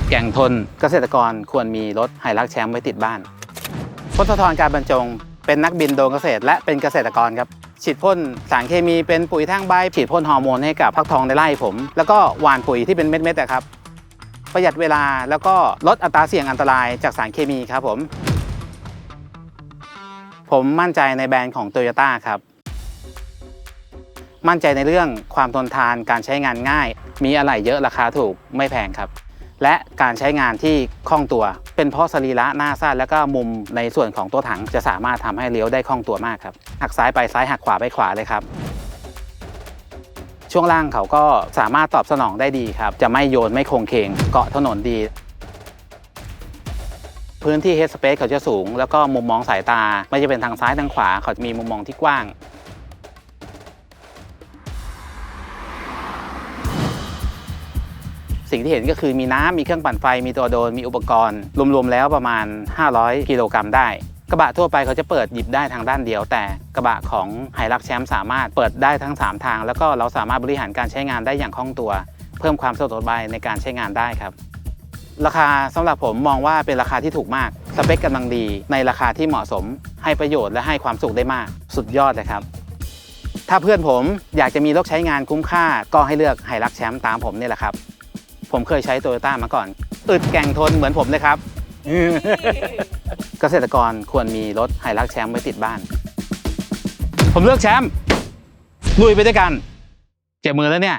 ดแก่งทน เกษตรกรควรมีรถไฮรักแชมป์ไว้ติดบ้านพศธรการบรรจง เป็นนักบินโดนเกษตร และเป็นเกษตรกรครับฉีดพ่นสารเคมีเป็นปุ๋ยทางใบฉีดพ่นฮอร์โมนให้กับพักทองในไร่ผม แล้วก็หว่านปุ๋ยที่เป็นเม็ดๆนะครับประหยัดเวลาแล้วก็ลดอัตราเสี่ยงอันตรายจากสารเคมีครับผม ผมมั่นใจในแบรนด์ของ t o y ยต้ครับ มั่นใจในเรื่องความทนทานการใช้งานง่าย มีอะไหล่เยอะราคาถูกไม่แพงครับ และการใช้งานที่คล่องตัว เป็นเพราะสรีระหน้าสั้นแล้วก็มุมในส่วนของตัวถังจะสามารถทำให้เลี้ยวได้คล่องตัวมากครับหักซ้ายไปซ้ายหักขวาไปขวาเลยครับ ช่วงล่างเขาก็สามารถตอบสนองได้ดีครับ จะไม่โยนไม่โคงเคงเกาะถนนดี พื้นที่ head space เขาจะสูง แล้วก็มุมมองสายตา ไม่จะเป็นทางซ้ายทางขวาเขาจะมีมุมมองที่กว้าง สิ่งที่เห็นก็คือมีน้ำมีเครื่องปั่นไฟมีตัวโดนมีอุปกรณ์ รวมๆแล้วประมาณ 500 กิโลกรัมได้ กระบะทั่วไปเขาจะเปิดหยิบได้ทางด้านเดียว แต่กระบะของไฮรักแชมป์สามารถเปิดได้ทั้ง 3 ทาง แล้วก็เราสามารถบริหารการใช้งานได้อย่างคล่องตัว เพิ่มความสะดวกสบายในการใช้งานได้ครับราคาสำหรับผมมองว่าเป็นราคาที่ถูกมากสเปคกำลังดี ในราคาที่เหมาะสม ให้ประโยชน์และให้ความสุขได้มาก สุดยอดเลยครับ ถ้าเพื่อนผมอยากจะมีรถใช้งานคุ้มค่าก็ให้เลือกไฮรักแชมป์ตามผมนี่แหละครับ ผมเคยใช้โตโยต้ามาก่อน อึดแก่งทนเหมือนผมเลยครับ เกษตรกรควรมีรถไฮรักแชมป์ไว้ติดบ้าน ผมเลือกแชมป์ลุยไปด้วยกัน เจ็บมือแล้วเนี่ย